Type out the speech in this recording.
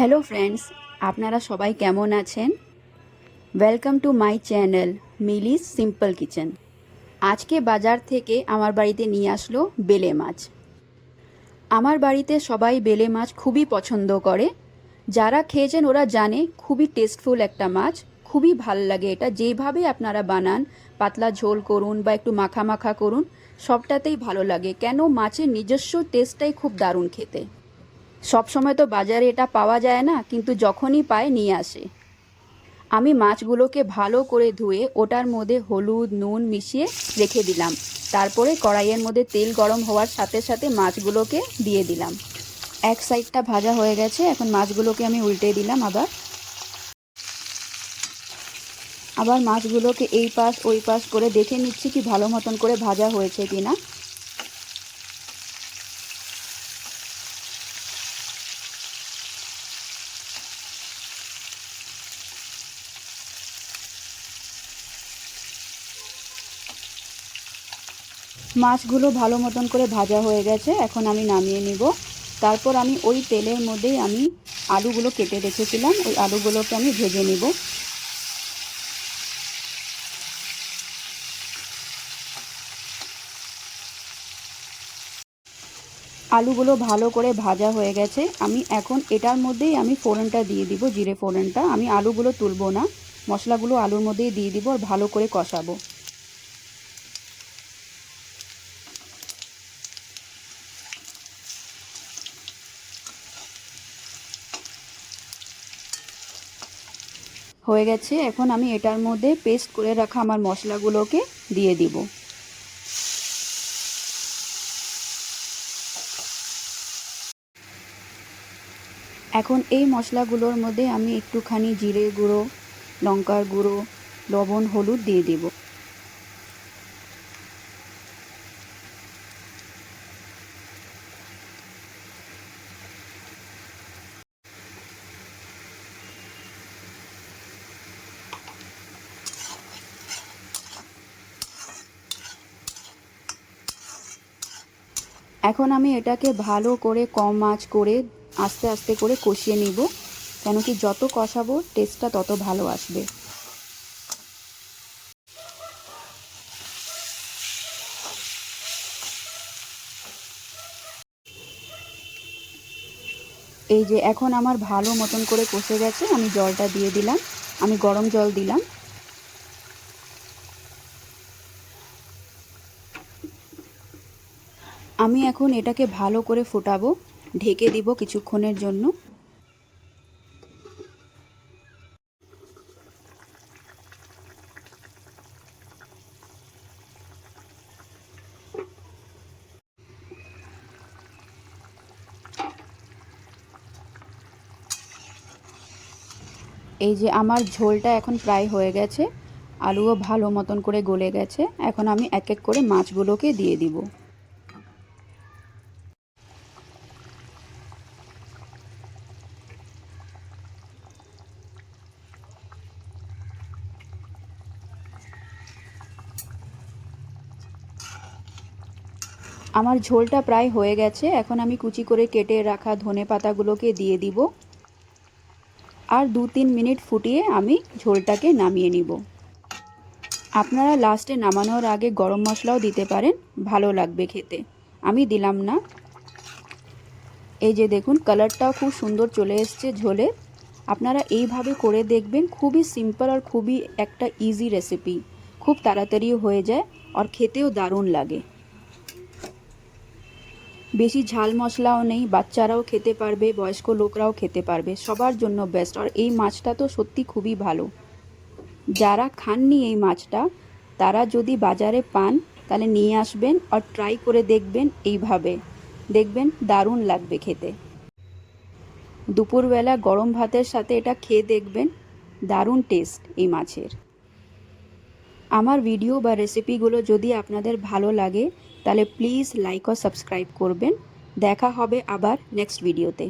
Hello friends আপনারা সবাই কেমন আছেন? Welcome to my channel Mili's simple kitchen আজকে বাজার থেকে আমার বাড়িতে নিয়ে আসলো বেলে মাছ। আমার বাড়িতে সবাই বেলে মাছ খুবই পছন্দ করে। যারা খেয়েছেন ওরা জানে, খুবই টেস্টফুল একটা মাছ, খুবই ভালো লাগে এটা। যেভাবে আপনারা বানান, পাতলা ঝোল করুন বা একটু মাখা মাখা করুন, সবটাতেই ভালো লাগে। কেন মাছের নিজস্ব টেস্টটাই খুব দারুণ খেতে। সব সময় তো বাজারে এটা পাওয়া যায় না, কিন্তু যখনই পায় নিয়ে আসে। আমি মাছগুলোকে ভালো করে ধুয়ে ওটার মধ্যে হলুদ, নুন মিশিয়ে রেখে দিলাম। তারপরে কড়াইয়ের মধ্যে তেল গরম হওয়ার সাথে সাথে মাছগুলোকে দিয়ে দিলাম। এক সাইডটা ভাজা হয়ে গেছে, এখন মাছগুলোকে আমি উল্টে দিলাম আবার। আবার মাছগুলোকে এই পাশ ওই পাশ করে দেখে নিচ্ছি কি ভালো মতন করে ভাজা হয়েছে কিনা। মাছগুলো ভালো মতন করে ভাজা হয়ে গেছে, এখন আমি নামিয়ে নিব। তারপর আমি ওই তেলের মধ্যেই আমি আলুগুলো কেটে রেখেছিলাম, ওই আলুগুলোকে আমি ভেজে নিব। আলুগুলো ভালো করে ভাজা হয়ে গেছে, আমি এখন এটার মধ্যেই আমি ফোড়নটা দিয়ে দিব, জিরে ফোড়নটা। আমি আলুগুলো তুলবো না, মশলাগুলো আলুর মধ্যেই দিয়ে দিব আর ভালো করে কষাবো। হয়ে গেছে। এখন আমি এটার মধ্যে পেস্ট করে রাখা আমার মশলাগুলোকে দিয়ে দিব। এখন এই মশলাগুলোর মধ্যে আমি একটুখানি জিরে গুঁড়ো, লঙ্কার গুঁড়ো, লবণ, হলুদ দিয়ে দিব। এখন আমি এটাকে ভালো করে কম আঁচ করে আস্তে আস্তে করে কষিয়ে নিব, কেন কি যত কষাবো টেস্টটা তত ভালো আসবে। এই যে এখন আমার ভালো মতন করে কষে গেছে, আমি জলটা দিয়ে দিলাম, আমি গরম জল দিলাম। আমি এখন এটাকে ভালো করে ফোটাবো, ঢেকে দিব কিছুক্ষণের জন্য। এই যে আমার ঝোলটা এখন প্রায় হয়ে গেছে, আলুও ভালো মতন করে গলে গেছে, এখন আমি এক এক করে মাছগুলোকে দিয়ে দিব। আমার ঝোলটা প্রায় হয়ে গেছে, এখন আমি কুচি করে কেটে রাখা ধনে পাতাগুলোকে দিয়ে দিব। আর দু তিন মিনিট ফুটিয়ে আমি ঝোলটাকে নামিয়ে নিব। আপনারা লাস্টে নামানোর আগে গরম মশলাও দিতে পারেন, ভালো লাগবে খেতে। আমি দিলাম না। এই যে দেখুন, কালারটাও খুব সুন্দর চলে এসছে ঝোলে। আপনারা এইভাবে করে দেখবেন, খুবই সিম্পল আর খুবই একটা ইজি রেসিপি খুব তাড়াতাড়িও হয়ে যায়, আর খেতেও দারুণ লাগে। বেশি ঝাল মশলাও নেই, বাচ্চারাও খেতে পারবে, বয়স্ক লোকরাও খেতে পারবে। সবার জন্য বেস্ট আর এই মাছটা তো সত্যি খুবই ভালো। যারা খাননি এই মাছটা, তারা যদি বাজারে পান, তাহলে নিয়ে আসবেন আর ট্রাই করে দেখবেন এইভাবে। দেখবেন দারুণ লাগবে খেতে। দুপুরবেলা গরম ভাতের সাথে এটা খেয়ে দেখবেন, দারুণ টেস্ট এই মাছের। আমার ভিডিও বা রেসিপিগুলো যদি আপনাদের ভালো লাগে তাহলে প্লিজ লাইক ও সাবস্ক্রাইব করবেন। দেখা হবে আবার নেক্সট ভিডিওতে